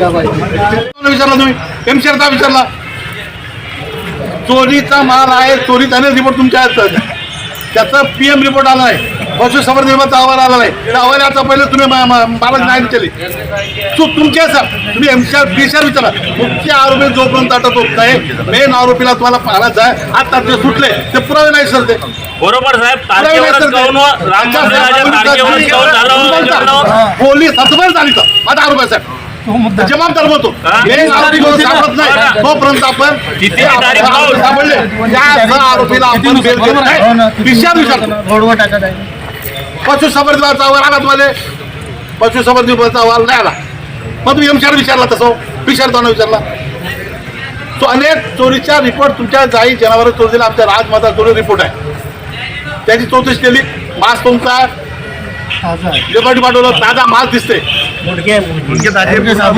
विचारला तुम्ही? एम विचारला. चोरीचा माल आहे चोरी त्याने रिपोर्ट तुमच्या हातात आहे. त्याचा पीएम रिपोर्ट आला आहे पशु संवर्धनाचा अहवाल आला नाही. त्या अहवालाचा पहिले तुम्ही मा- मा- मला नाही केली. चूक तुमची सर तुम्ही एमसीआर बीसीआर विचारा. मुख्य आरोपी जोपर्यंत अटक होत नाही मेन आरोपीला तुम्हाला पाहायचं आहे आता ते सुटले ते पुरावे नाही सर ते. बरोबर साहेब पोलीस हतबल झाली तर. माझा आरोप आहे साहेब हा? सापडत नाही. तोपर्यंत आपण किती तारीख लावून? सापडले त्या आरोपीला आपण बेल देत नाही विचार विचारतो पशुसंवर्धनाचा अहवाल आला तुम्हाला? पशुसंवर्धनाचा अहवाल नाही आला. मग तुम्ही एमशार विचारला तसं? विचारताना विचारला. तो अनेक चोरीच्या रिपोर्ट तुमच्या जाई जनावर चोरीला आमच्या राजमाता चोरी रिपोर्ट आहे. त्याची चौकशी केली. मास तुमचा लिबर्टी पाठवलं ताजा मास दिसते जे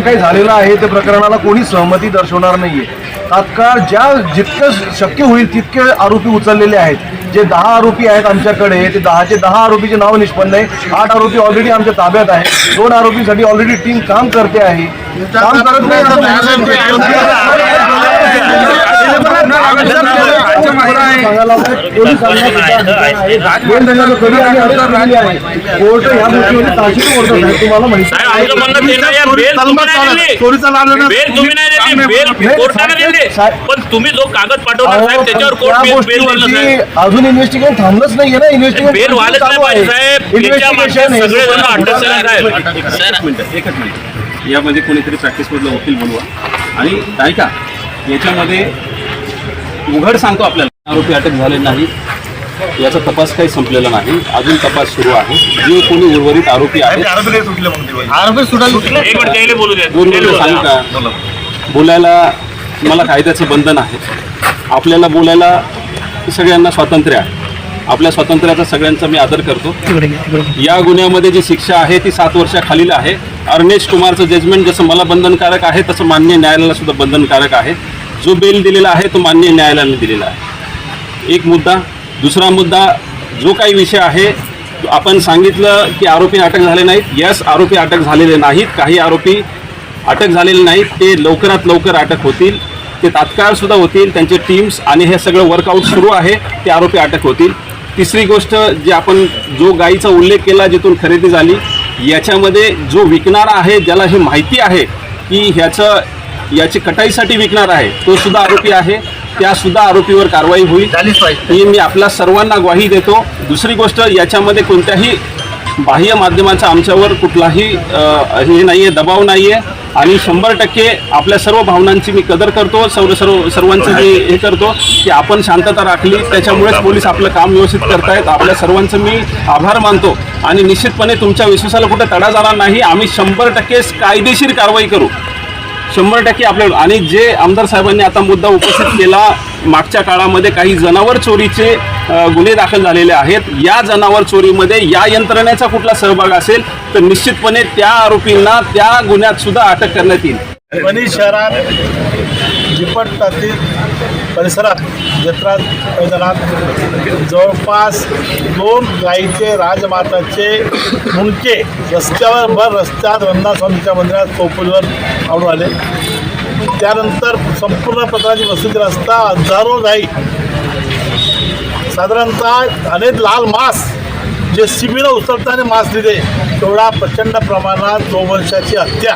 काही झालेलं आहे त्या प्रकरणाला कोणी सहमती दर्शवणार नाहीये तात्काळ ज्या जितकं शक्य होईल तितके आरोपी उचललेले आहेत जे दहा आरोपी आहेत आमच्याकडे ते दहाचे दहा आरोपीचे नाव निष्पन्न आहे आठ आरोपी ऑलरेडी आमच्या ताब्यात आहे दोन आरोपींसाठी ऑलरेडी टीम काम करते आहे काम करत नाही कोर्ट गोष्टीमध्ये तुम्हाला माहिती चोरीचा पण तुम्ही जो कागद पाठवला साहेब त्याच्यावर कोर्ट बेल अजून इन्व्हेस्टिगेशन थांबलंच नाहीये ना. इन्व्हेस्टिगेशन बेल व्हायलाच नाही पाहिजे साहेब. मागचे सगळे जण अटक करा साहेब. एकच मिनिट एकच मिनिट यामध्ये कोणीतरी प्रॅक्टिसमधला वकील बोलवा. आणि ऐका याच्यामध्ये उघड सांगतो आपल्याला. आरोपी अटक झाले नाही. याचा तपास काही संपलेला नाही. अजून तपास सुरू आहे. जे कोणी उर्वरित आरोपी आहेत बोलायला मला कायद्याचं बंधन आहे. आपल्याला बोलायला सगळ्यांना स्वातंत्र्य आहे. आपल्या स्वातंत्र्याचा सगळ्यांचा मी आदर करतो. या गुन्ह्यामध्ये जी शिक्षा आहे ती सात वर्षाखालील आहे. अर्नेश कुमारचं जजमेंट जसं मला बंधनकारक आहे तसं मान्य न्यायालयाला सुद्धा बंधनकारक आहे. जो बेल दिलेला आहे तो मान्य न्यायालयाने दिलेला आहे. एक मुद्दा. दुसरा मुद्दा जो काही विषय आहे आपण सांगितलं की आरोपी अटक झाले नाहीत. यस आरोपी अटक झालेले नाहीत. काही आरोपी अटक झालेले नाहीत. ते लवकरात लवकर अटक होतील. ते तात्काळसुद्धा होतील. त्यांचे टीम्स आणि हे सगळं वर्कआउट सुरू आहे ते आरोपी अटक होतील. तिसरी गोष्ट जे आपण जो गायीचा उल्लेख केला जिथून खरेदी झाली याच्यामध्ये जो विकणारा आहे ज्याला हे माहिती आहे की ह्याचं याची कटाईसाठी विकणार आहे. तो सुद्धा आरोपी आहे. त्या सुद्धा आरोपीवर कारवाई होईल. ही मी आपल्या सर्वांना ग्वाही देतो. दुसरी गोष्ट याच्यामध्ये कोणत्याही बाह्य माध्यमाचा आमच्यावर कुठलाही हे नाही आहे दबाव नाही आहे आणि शंभर टक्के आपल्या सर्व भावनांची मी कदर करतो. सर्व सर्व सर्वांचं मी हे करतो की आपण शांतता राखली. त्याच्यामुळेच पोलीस आपलं काम व्यवस्थित करतायत. आपल्या सर्वांचं मी आभार मानतो. आणि निश्चितपणे तुमच्या विश्वासाला कुठे तडा जाणार नाही. आम्ही शंभर टक्के कायदेशीर कारवाई करू. शंभर टक्के आपल्या आणि जे आमदार साहेबांनी आता मुद्दा उपस्थित केला मागच्या काळामध्ये काही जनावर चोरीचे गुन्हे दाखल झालेले आहेत. या जनावर चोरीमध्ये या यंत्रणेचा कुठला सहभाग असेल तर निश्चितपणे त्या आरोपींना त्या गुन्ह्यात सुद्धा अटक करण्यात येईल. शहरात झिपटतातील परिसरात जत्रा मैदानात जवळपास दोन गाईचे राजमाताचे मुंडके रस्त्यावर भर रस्त्यात रंगनाथस्वामीच्या मंदिरात चौपलीवर आवडून आले. त्यानंतर संपूर्ण पत्राची वसुली रस्ता हजारो गाई साधारणतः अनेक लाल मास जे शिबिरं उचलताना मास दिले तेवढा प्रचंड प्रमाणात गोवंशाची हत्या.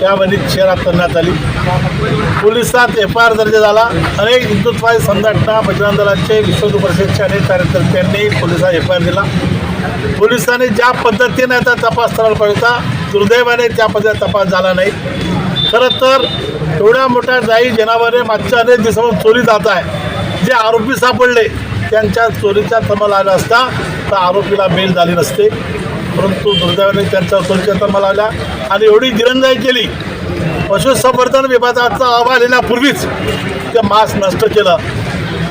त्यामध्ये वनीत शहरात करण्यात आली. पोलिसात एफ आय आर दर्ज झाला. अनेक हिंदुत्ववादी संघटना बजरंग दलाचे विश्व हिंदू परिषदेचे अनेक कार्यकर्त्यांनी पोलिसात एफ आय आर दिला. पोलिसांनी ज्या पद्धतीने आता तपास करायला पाहिजे होता दुर्दैवाने त्या पद्धतीने तपास झाला नाही. खरं तर एवढ्या मोठ्या जाई जनावरे मागच्या अनेक दिवसापासून चोरी जात आहे. जे आरोपी सापडले त्यांच्या चोरीचा थर्मल आला असता तर आरोपीला बेल झाली नसते. परंतु दुर्दैवाने त्यांचा चोरीच्या मला आल्या आणि एवढी दिरंगाई केली. पशुसंवर्धन विभागाचा अहवाल येण्यापूर्वीच ते मांस नष्ट केलं.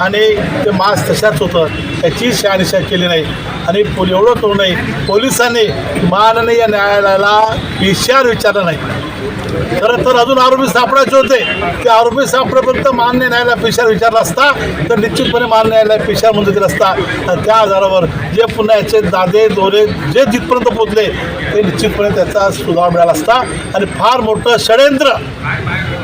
आणि ते मांस तशाच होतं. त्याची शहानिशा केली नाही. आणि पोल एवढं करू नये. पोलिसांनी माननीय न्यायालयाला विषयावर विचारलं नाही. खरं तर अजून आरोपी सापडायचे होते. ते आरोपी सापडेपर्यंत मान्य न्यायालय पिशार विचारला असता तर निश्चितपणे मान्य न्यायालय पिशार म्हणून दिला असता. तर त्या आधारावर जे पुन्हा याचे दादे दोरे जे जिथपर्यंत पोचले ते निश्चितपणे त्याचा सुधार मिळाला असता. आणि फार मोठं षडयंत्र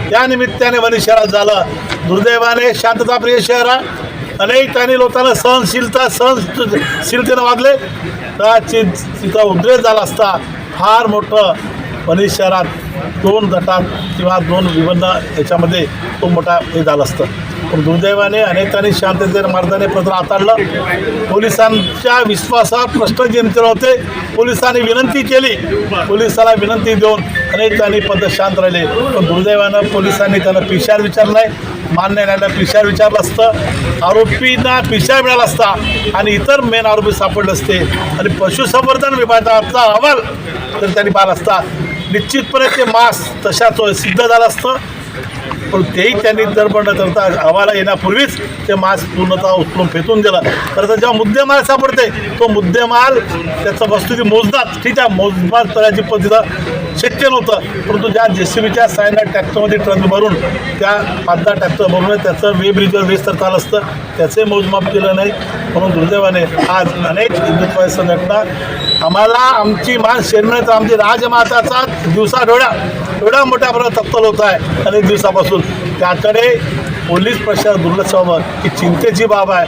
त्या निमित्ताने वणी शहरात झालं. दुर्दैवाने शांतताप्रिय शहर आहे अनेक त्यांनी लोकांना सहनशीलता सहनशीलतेनं वागले. कदाचित तिथं उद्रेक झाला असता. फार मोठं वणी शहरात दोन गटात किंवा दोन विभिन्न याच्यामध्ये तो मोठा हे झाला असतं. पण दुर्दैवाने अनेकांनी शांततेने मार्गाने पत्र हाताळलं. पोलिसांच्या विश्वासात प्रश्न जनतेला होते. पोलिसांनी विनंती केली. पोलिसाला विनंती देऊन अनेकांनी पद शांत राहिले. पण दुर्दैवानं पोलिसांनी त्यांना पिशार विचारलं आहे मान्य न्यायालयाला पिशार विचारलं असतं. आरोपींना पिशार मिळाला असता आणि इतर मेन आरोपी सापडले असते. आणि पशुसंवर्धन विभागाचा अहवाल तर त्यांनी पाहिला असता निश्चितपणे ते मास तशाच सिद्ध झालं असतं. पण तेही त्यांनी दरबंड करता आम्हाला येण्यापूर्वीच ते मास पूर्णतः उचलून फेकून दिला. तर जेव्हा मुद्देमाल सापडते तो मुद्देमाल त्याचं वस्तुस्थिती मोजतात ठीक आहे मोजमाल करायची पद्धत शक्य नव्हतं. परंतु ज्या जे सी बीच्या सायना ट्रॅक्टरमध्ये ट्रक भरून त्या पाच दहा ट्रॅक्टर भरून त्याचं वे ब्रिजवर वेस्ट करता आलं असतं. त्याचे मोजमाप केलं नाही. म्हणून दुर्दैवाने आज अनेक हिंदुत्व संघटना आम्हाला आमची मान शेरण्याचा आमची राजमाताचा दिवसा डोळ्या एवढा मोठ्या प्रमाणात तप्तल होत आहे अनेक दिवसापासून. त्याकडे पोलीस प्रशासन दुर्लक्ष व्हावं ही चिंतेची बाब आहे.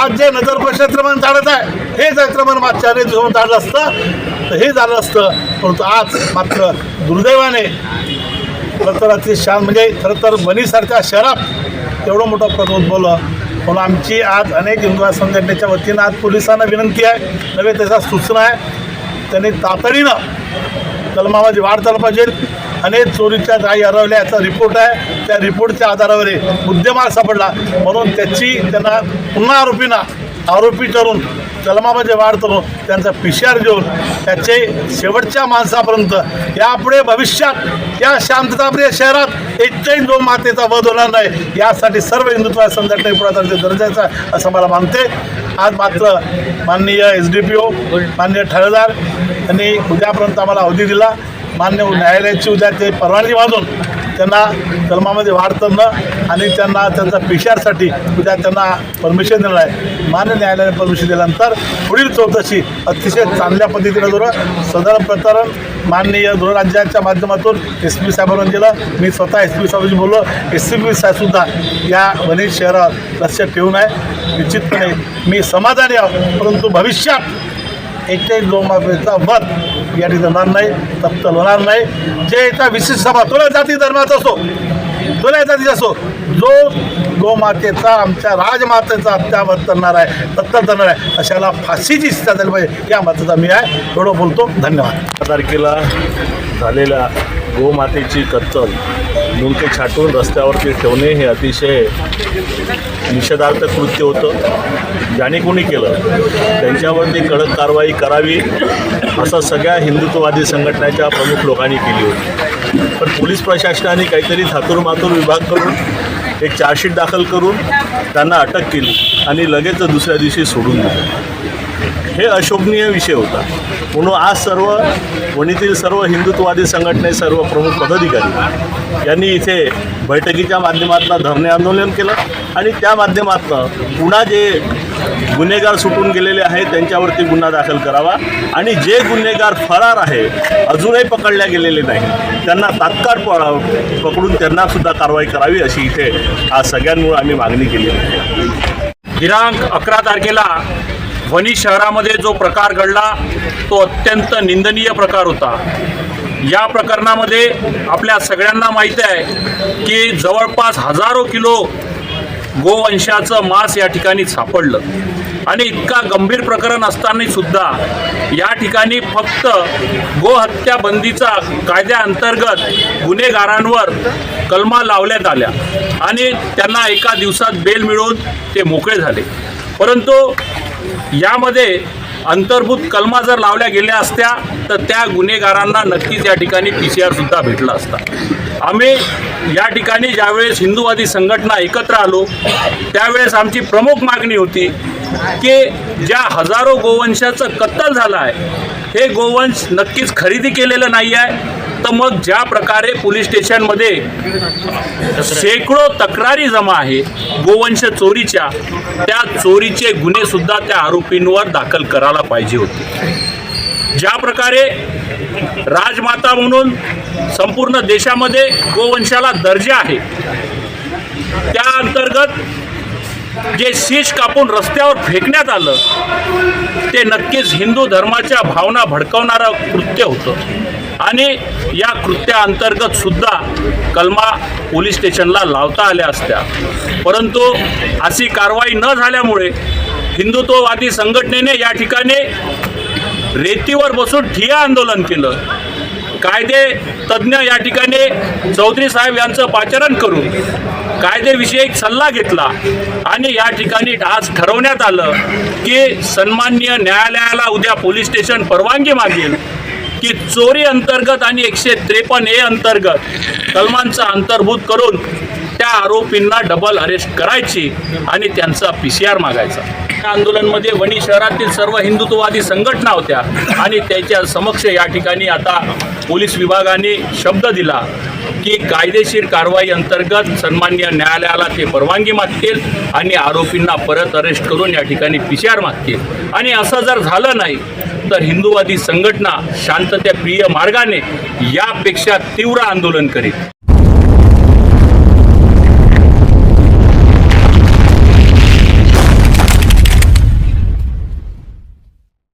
आज जे नगर परिषद क्रमांक काढत आहे हेच अक्रमण मागच्या अनेक दिवसांनी काढलं असतं. तर हे झालं असतं परंतु आज मात्र दुर्दैवाने खरंतर अति शान म्हणजे खरं तर वणीसारख्या शहरात एवढं मोठं पद उद्भवलं. म्हणून आमची आज अनेक हिंदू संघटनेच्या वतीनं आज पोलिसांना विनंती आहे. नव्हे त्याचा सूचना आहे. त्यांनी तातडीनं कलमामध्ये वाढ झाला पाहिजे. अनेक चोरीच्या जाई हरवल्या याचा रिपोर्ट आहे. त्या रिपोर्टच्या आधारावर हे मुद्देमाल सापडला. म्हणून त्याची त्यांना पुन्हा आरोपींना आरोपी करून कलमामध्ये वाढ करून त्यांचा पिशार घेऊन त्याचे शेवटच्या माणसापर्यंत यापुढे भविष्यात या शांतताप्रिय शहरात एकही जो मातेचा वध होणार नाही. यासाठी सर्व हिंदुत्व संघटने पुढाकार गरजेचं आहे असं मला मानते. आज मात्र माननीय एस डी पी ओ माननीय ठाणेदार यांनी उद्यापर्यंत आम्हाला अवधी दिला. मान्य न्यायालयाची उद्या ते परवानगी वाजून त्यांना कलमामध्ये वाढ करणं आणि त्यांना त्यांचा पिशारसाठी उद्या त्यांना परमिशन देणार आहे. मान्य न्यायालयाने परमिशन दिल्यानंतर पुढील चौकशी अतिशय चांगल्या पद्धतीनं धोरण सदर प्रकरण माननीय गृहराज्याच्या माध्यमातून एस पी साहेबांना दिलं मी स्वतः एस पी साहेबांशी बोललो. एस पी साहेबसुद्धा या वणी शहरात लक्ष ठेवून आहे निश्चितपणे मी समाधानी आहोत परंतु भविष्यात एकही लोकमाफेचा वध या ठिकाणी नाही तप्तल होणार नाही. जे एका विशिष्ट सभा तुला जाती धर्माचा असो तुला जातीचा असो जो गोमातेचा आमच्या राजमातेचा अत्यावध करणार आहे तत्तर करणार आहे अशाला फाशीची शिक्षा झाली पाहिजे या मताचा मी आहे थोडं बोलतो धन्यवाद. तारखेला झालेल्या गोमातेची कत्तल मुंके छाटून रस्त्यावरती ठेवणे हे अतिशय निषेधार्थ कृत्य होतं. ज्याने कोणी केलं त्यांच्यावरती कडक कारवाई करावी असं सगळ्या हिंदुत्ववादी संघटनेच्या प्रमुख लोकांनी केली होती. पण पोलीस प्रशासनाने काहीतरी थातूरमातूर विभाग करून एक चार्जशीट दाखल करून त्यांना अटक केली आणि लगेच दुसऱ्या दिवशी सोडून दिलं. हे अशोभनीय विषय होता. म्हणून आज सर्व वणीतील सर्व हिंदुत्ववादी संघटने सर्व प्रमुख पदाधिकारी यांनी इथे बैठकीच्या माध्यमातून धरणे आंदोलन केलं आणि त्या माध्यमातून पुन्हा जे गुन्हेगार सुटून गेलेले आहेत त्यांच्यावरती गुन्हा दाखल करावा. आणि जे गुन्हेगार फरार आहे अजूनही पकडल्या गेलेले नाही त्यांना तात्काळ प- पकडून त्यांनासुद्धा कारवाई करावी अशी इथे आज सगळ्यांमुळे आम्ही मागणी केली. आहे दिनांक अकरा तारखेला वणी शहरामध्ये जो प्रकार घडला तो अत्यंत निंदनीय प्रकार होता. या प्रकरणामध्ये आपल्या सगळ्यांना माहीत आहे की जवळपास हजारो किलो गोवंशाचं मांस या ठिकाणी सापडलं. आणि इतका गंभीर प्रकरण असताना सुद्धा या ठिकाणी फक्त गोहत्या बंदीचा कायद्याअंतर्गत गुन्हेगारांवर कलमा लावण्यात आल्या आणि त्यांना एका दिवसात बेल मिळून ते मोकळे झाले. परंतु यामध्ये अंतर्भूत कलमा जर लावल्या गेल्या असत्या तर त्या गुन्हेगारांना नक्कीच या ठिकाणी पी सी आरसुद्धा भेटला असता. आम्ही या ठिकाणी ज्यावेळेस हिंदूवादी संघटना एकत्र आलो त्यावेळेस आमची प्रमुख मागणी होती की ज्या हजारो गोवंशाचं कत्तल झालं आहे हे गोवंश नक्कीच खरेदी केलेलं नाही आहे तर मग ज्या प्रकारे पोलीस स्टेशनमध्ये शेकडो तक्रारी जमा आहे गोवंश चोरीच्या त्या चोरीचे गुन्हेसुद्धा त्या आरोपींवर दाखल करायला पाहिजे होते. ज्या प्रकारे राजमाता म्हणून संपूर्ण देशामध्ये गोवंशाला दर्जा आहे त्या अंतर्गत जे शीश कापून रस्त्यावर फेकण्यात आलं ते नक्कीच हिंदू धर्माच्या भावना भडकवणारं कृत्य होतं. आणि या कृत्याअंतर्गत सुद्धा कलमा पोलीस स्टेशनला लावता आल्या असत्या. परंतु अशी कारवाई न झाल्यामुळे हिंदुत्ववादी संघटनेने या ठिकाणी रेतीवर बसून ठिया आंदोलन केलं. कायदे तज्ज्ञ या ठिकाणी चौधरी साहेब यांचं पाचारण करून कायदेविषयक सल्ला घेतला आणि या ठिकाणी आज ठरवण्यात आलं की सन्माननीय न्यायालयाला उद्या पोलीस स्टेशन परवानगी मागेल. की चोरी अंतर्गत आणि एकशे त्रेपन्न ए अंतर्गत कलमांचा अंतर्भूत करून त्या आरोपींना डबल अरेस्ट करायची आणि त्यांचा पी सी आर मागायचा. या आंदोलनमध्ये वणी शहरातील सर्व हिंदुत्ववादी संघटना होत्या आणि त्याच्या समक्ष या ठिकाणी आता पोलीस विभागाने शब्द दिला की कायदेशीर कारवाई अंतर्गत सन्मान्य न्यायालयाला ते परवानगी मागतील आणि आरोपींना परत अरेस्ट करून या ठिकाणी पी सी आर मागतील. आणि असं जर झालं नाही तर हिंदुवादी संघटना शांततेप्रिय मार्गाने यापेक्षा तीव्र आंदोलन करील